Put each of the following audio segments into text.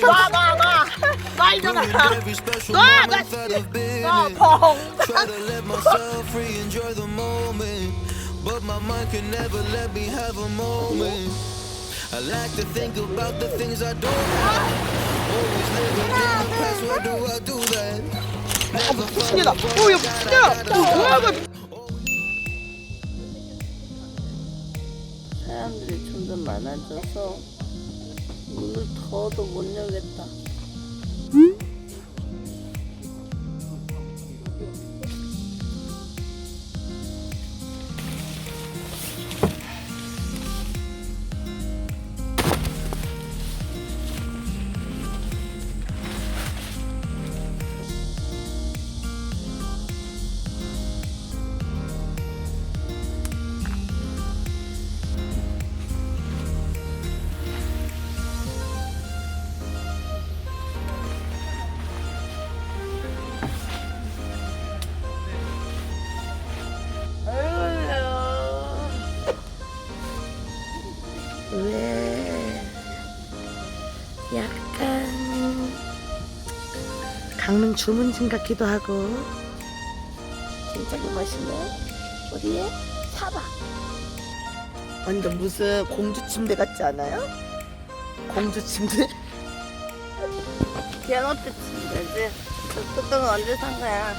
놔, 놔, 놔. 놔, 이년아. Ruined every special 놔, 놔, moment that I've been 놔, in. 펑. Try to let myself free, enjoy the moment. But my mind can never let me have a moment. I like to think about the things I don't have. Always living in the past, why do I do that? Never 신기하다. follow 오, 야, what I 야, gotta 너 뭐야, 이거. 사람들이 점점 많아져서 문을 더도 못 열겠다. 강릉 주문진 같기도 하고 진짜 그 맛있네 어디에? 사봐 완전 무슨 공주 침대 같지 않아요? 공주 침대? 피아노트 침대지 저 뚜껑은 언제 산 거야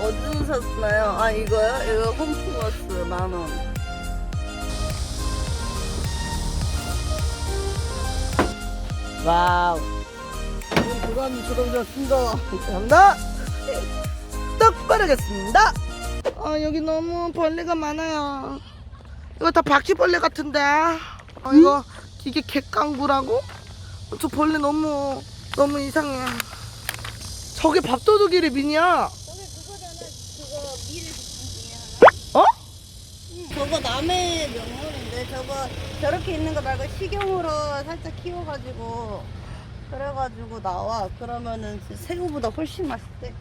어디서 샀나요? 아 이거요? 이거 홈플러스 만원 와우. 부산 주동이었습니다. 감사합니다. 똑바로 하겠습니다. 아, 여기 너무 벌레가 많아요. 이거 다 바퀴벌레 같은데. 아, 이거, 이게 객강구라고? 어, 저 벌레 너무, 너무 이상해. 저게 밥도둑이래, 미니야. 저거 남의 명물인데 저거 저렇게 있는 거 말고 식용으로 살짝 키워가지고 그래가지고 나와 그러면은 새우보다 훨씬 맛있대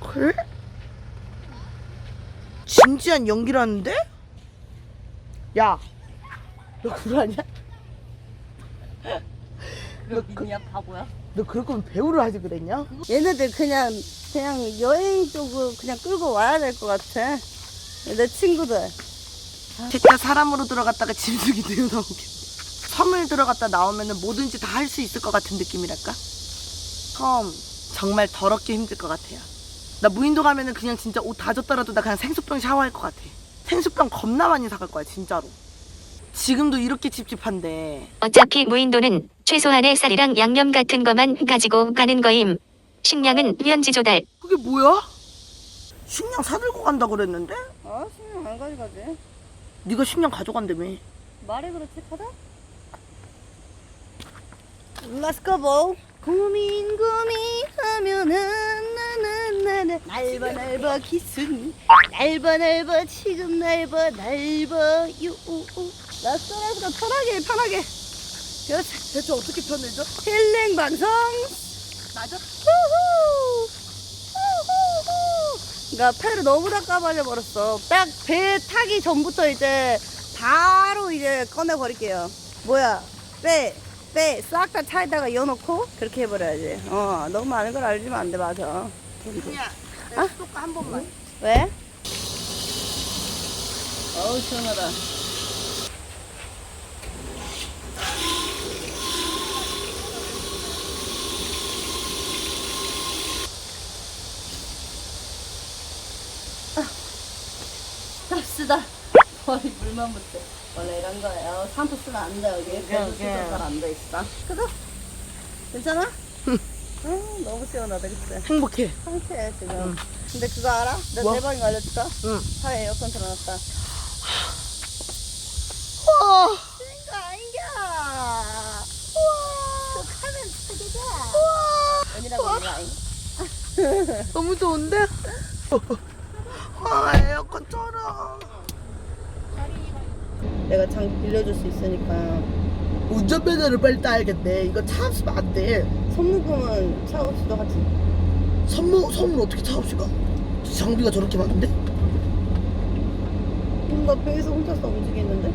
그래? 진지한 연기라는데? 야, 너 그거 아니야? 너 믿냐 바보야? 너 그럴 거면 배우를 하지 그랬냐? 얘네들 그냥 그냥 여행 쪽으로 그냥 끌고 와야 될 것 같아 내 친구들 진짜 사람으로 들어갔다가 짐승이 되어 나오게. 섬을 들어갔다 나오면은 뭐든지 다 할 수 있을 것 같은 느낌이랄까? 섬 정말 더럽게 힘들 것 같아요. 나 무인도 가면은 그냥 진짜 옷 다 젖더라도 나 그냥 생수병 샤워할 것 같아. 생수병 겁나 많이 사갈 거야 진짜로. 지금도 이렇게 찝찝한데 어차피 무인도는 최소한의 쌀이랑 양념 같은 거만 가지고 가는 거임. 식량은 현지 조달. 그게 뭐야? 식량 사들고 간다 그랬는데? 아 신경 안 가져가지? 네가 식량 가져간다며. 말해 그렇지 카다? Let's go 고민 고민하면은 나나나나. 날봐 날봐 기순 날봐 날봐 지금 날봐 날봐요 Let's go let's go. 편하게 편하게. 그렇지 대체 어떻게 편해져? 힐링 방송. 맞아? 그러니까 배를 너무 다 까발려 버렸어. 딱 배 타기 전부터 이제 바로 이제 꺼내 버릴게요. 뭐야? 빼 빼 싹 다 차에다가 이어놓고 그렇게 해버려야지. 어 너무 많은 걸 알지면 안 돼 맞아 그냥 아? 한 번만. 왜? 어우 시원하다 갑시다 머리 물만 묻대 원래 이런 거예요 샴푸 쓰면 안돼 여기 오케이. 수저 잘안 돼 있어 그거? 괜찮아? 아, 너무 시원하다 그치? 행복해. 상쾌해 지금 근데 그거 알아? 내가 뭐? 대박인 거 알려줄까? 응. 차에 에어컨 틀어놨다 와. 이거 아닌가? 우와. 카면 크기다. 우와. 언니라고 몰라. 너무 좋은데? 아 에어컨 쩔어. 내가 장 빌려줄 수 있으니까 운전면허를 빨리 따야겠네. 이거 차 없으면 안 돼. 선무금은 차 없이도 하지. 선물 선물 어떻게 차 없이 가? 장비가 저렇게 많은데? 뭔가 배에서 혼자서 움직이는데?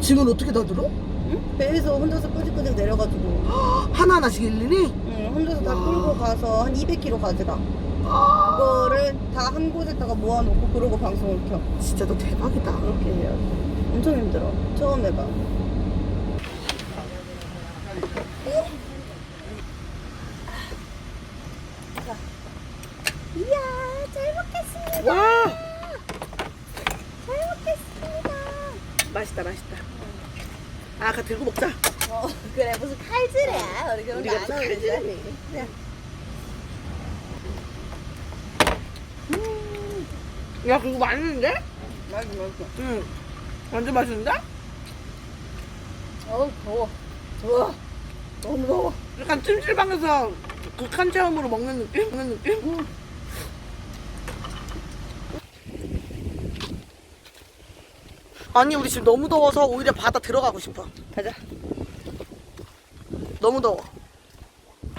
짐을 어떻게 다 들어? 응? 배에서 혼자서 끄직끄직 내려가지고 하나 하나씩 일일이? 응, 혼자서 다 와. 끌고 가서 한 200km 가져가. 아, 그거를 다 한 곳에다가 모아놓고 그러고 방송을 켜. 진짜 너 대박이다. 그렇게 해야 돼. 엄청 힘들어. 처음 해봐. 이야, 잘 먹겠습니다. 와, 잘 먹겠습니다. 맛있다, 맛있다. 아, 아까 들고 먹자. 어, 그래 무슨 칼질이야. 우리 그런 우리가 거안 무슨 하는데. 칼질이니? 그냥 야, 그거 맛있는데? 맛있어, 맛있어. 응. 완전 맛있는데? 어우 더워. 더워. 너무 더워. 약간 찜질방에서 극한 체험으로 먹는 느낌? 먹는 느낌? 아니 우리 지금 너무 더워서 오히려 바다 들어가고 싶어 가자. 너무 더워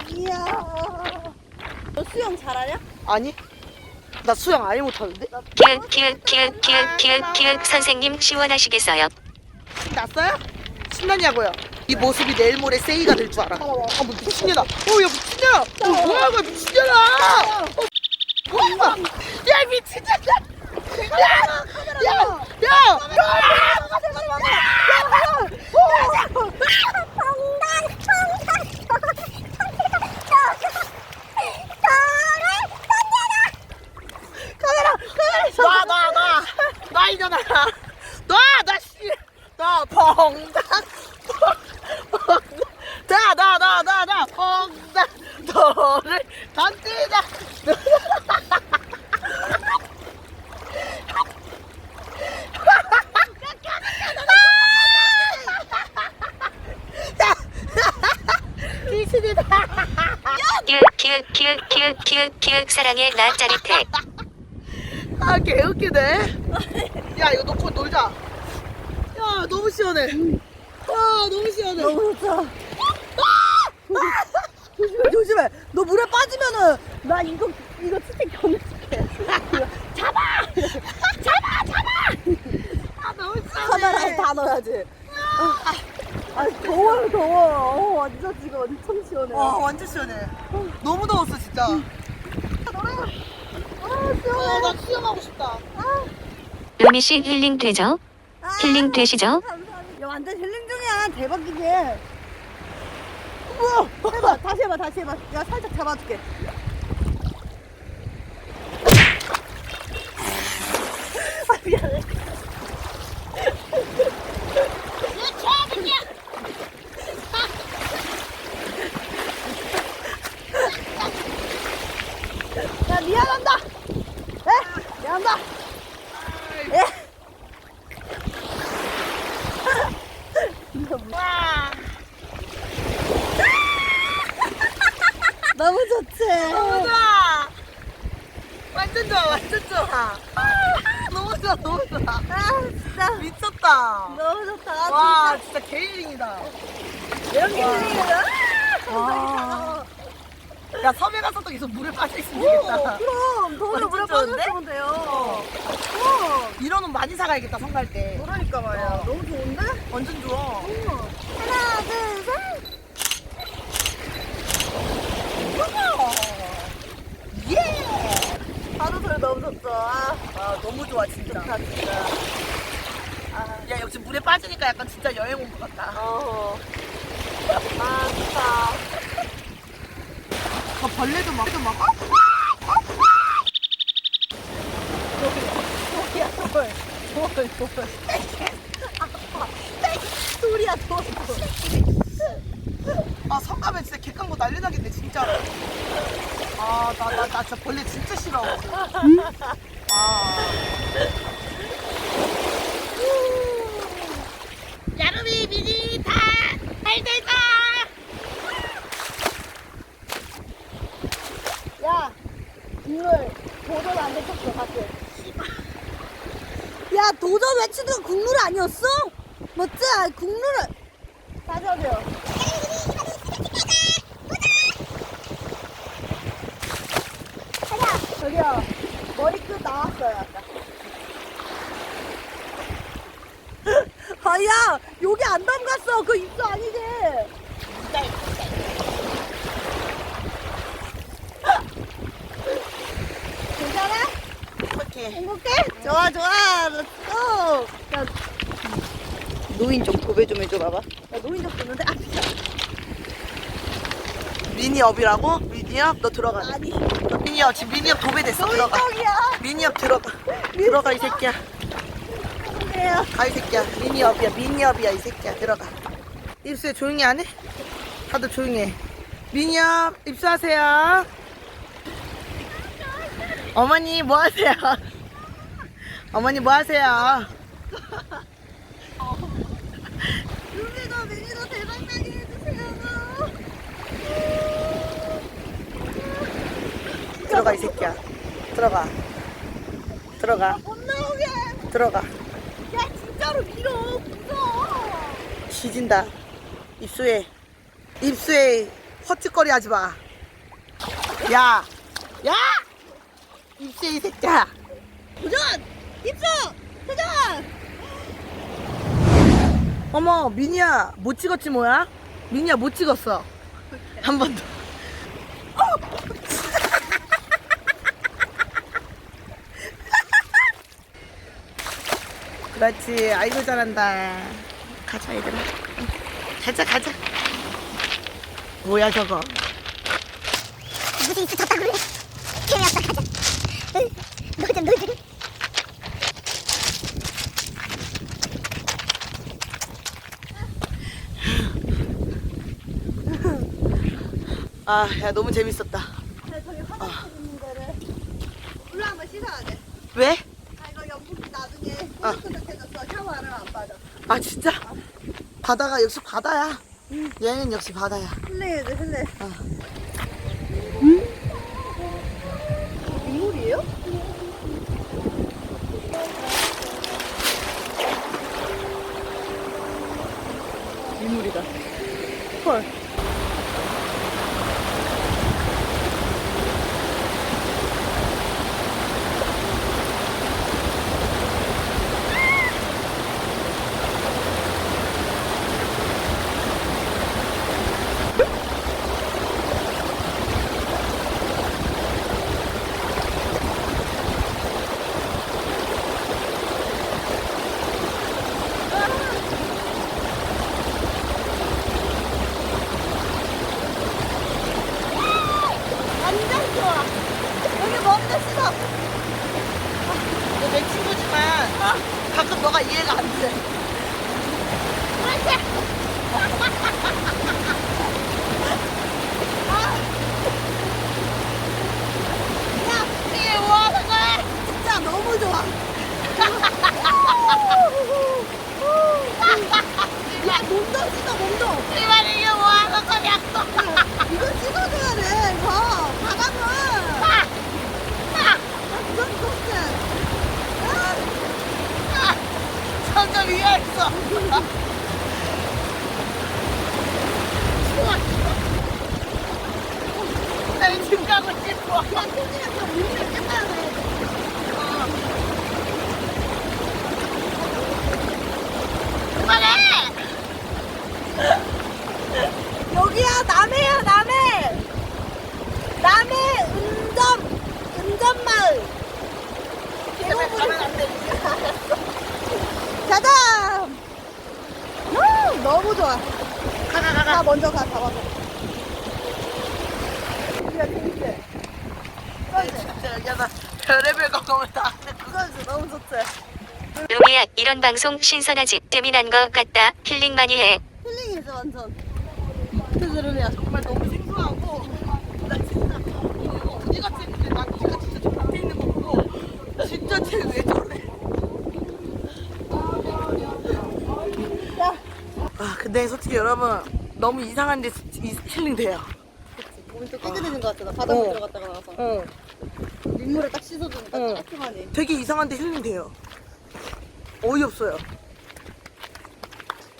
이야. 너 수영 잘하냐? 아니 나 수영 아예 못하는데? 키읔 키읔 키읔 키읔 키읔 키읔 선생님 시원하시겠어요? 났어요? 신나냐고요? 이 모습이 내일 모레 세이가 될 줄 알아. 아 뭐 미친년아. 어 야 미친년아. 어 뭐야 이거 미친년아. 어, 뭐야 야 미친년아. 놔놔놔놔 펑당 나나나나나 펑당 너를 던지자. 키읔 사랑해 나 짜릿해. 아 개웃기네. 야 이거 놓고 놀자 야 너무 시원해 야 너무 시원해 너무 좋다. 조심해, 조심해. 너 물에 빠지면은 나 이거 이거 스틱 견뎌줄게. 아 너무 시원해 카메라에 다 넣어야지. 아, 아 더워요 더워. 어, 완전 지금 엄청 시원해. 와 완전 시원해 너무 더웠어 진짜 아, 아나 수영하고 싶다 루미 씨 힐링 되죠? 힐링 되시죠? 감사합니다. 야 완전 힐링 중이야. 대박이지. 우와, 해봐. 다시 해봐. 다시 해봐. 내가 살짝 잡아줄게. 아 미안해. 야 미안한다. 에? 미안하다. 에? 너무 좋지? 너무 좋아 완전 좋아 완전 좋아 아, 너무 좋아 너무 좋아 아 진짜 미쳤다 너무 좋다 와 진짜 개일링이다 이런 게 들리냐? 와. 야 섬에 가서도 계속 물에 빠져 있으면 오, 되겠다 그럼 더우면 완전 물에 좋은데? 빠져있으면 돼요 어. 이런 옷 많이 사가야겠다 섬 갈 때 그러니까 말이야 어. 너무 좋은데? 완전 좋아 하나 둘셋 예! 바로 소리 너무 좋죠 아, 아 너무 좋아 진짜 좋다 진짜 야 역시 물에 빠지니까 약간 진짜 여행 온 것 같다 어. 아 좋다 저 벌레도 막, 벌레도 막 소리야 돌 돌, 돌. 소리야 돌 아, 섬 가면 진짜 객강고 난리 나겠네, 진짜로. 아, 나, 나, 나 진짜 벌레 진짜 싫어. 아. 야름이 미니 다! 잘 됐다! 야, 국물 도전 안 됐었어, 맞지? 야, 도전 외치는 건 국물 아니었어? 맞지? 국물을. 다시 하세요. 가자! 저기요, 머리끝 나왔어요, 아까. 아야 여기 안 담갔어. 그 입수 아니지? 괜찮아? 이렇게. 행복해? 좋아 좋아. 노인 좀 도배 좀 해줘 봐봐. 야 노인 좀 듣는데 아 진짜. 미니업이라고? 미니업? 너 들어가. 아니 너 미니업 지금 미니업 도배됐어. 들어가. 노인정이야. 미니업 들어가. 들어가 이 새끼야. 그래요. 가이 새끼야. 미니업이야. 미니업이야 이 새끼야. 들어가. 입수해 조용히 안 해? 다들 조용히 해. 미니업 입수하세요. 어머니 뭐 하세요? 어머니 뭐 하세요? 루미가 미니도 대박나게 해주세요. 들어가 이 새끼야. 들어가. 들어가. 못 나오게. 들어가. 야 진짜로 밀어. 무서워. 지진다. 입수해. 입수해. 헛짓거리 하지 마. 야! 야! 입수해, 이 새끼야. 도전! 입수! 도전! 어머, 미니야. 못 찍었지, 뭐야? 미니야, 못 찍었어. 한 번 더. 그렇지. 아이고, 잘한다. 가자, 얘들아. 응. 가자, 가자. 뭐야, 저거. 무슨 있어 졌다 그래 재미없다 가자 응, 놀자 놀자 아, 야, 너무 재밌었다. 나 저기 화장실 있는 데를 물로 한번 씻어야 돼. 왜? 아 아. 꾸덕꾸덕해져서 샤워하면 안 빠져. 아, 진짜? 바다가 역시 바다야. 여행은 역시 바다야. 흘려야 돼 흘려. 어. 민물이에요? 민물이다. 헐. 완전 좋아. 여기 먼데 씻어. 너 내 친구지만 가끔 너가 이해가 안 돼. 야, 이게 뭐 하는 거야? 진짜 너무 좋아. 야, 몸도 씻어, 몸도. 이만 이게 뭐 하는 거냐고 이거 씻어줘야 돼, 이거. 바닥은. 완전 좋지. 가고 싶어. 돼. 그만해 여기야, 남해야, 남해. 남해 은점, 은점 마을. 가면 안 돼. 가자! 우, 너무 좋아. 가, 가, 가, 가 가. 먼저 가 잡아서. 야 재밌지? 진짜 여기다 별의별 경험을 다 하네. 그거지 너무 좋지. 루미야 이런 방송 신선하지 재미난 거 같다 힐링 많이 해 힐링이지 완전. 그들은야 정말 너무 생소하고 나 진짜 이거 어디 갔지 했는데 나 진짜 저 밖에 있는 거 보고 진짜 쟤왜 저래? 아 근데 솔직히 여러분 너무 이상한데 이- 힐링 돼요. 몸이 또 깨끗해진 것 같잖아. 바닷물 어. 들어갔다가 나와서. 어. 민물에 딱 씻어주니까 어. 깔끔하니. 되게 이상한 데 힐링 돼요. 어이없어요.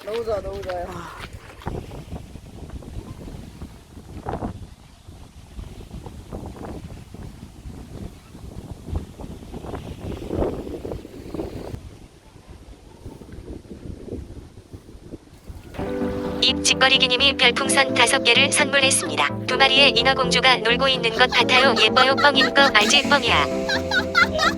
너무 좋아, 너무 좋아요. 아. 입 짓거리기님이 별풍선 다섯 개를 선물했습니다. 두 마리의 인어공주가 놀고 있는 것 같아요. 예뻐요 뻥인 거 알지 뻥이야.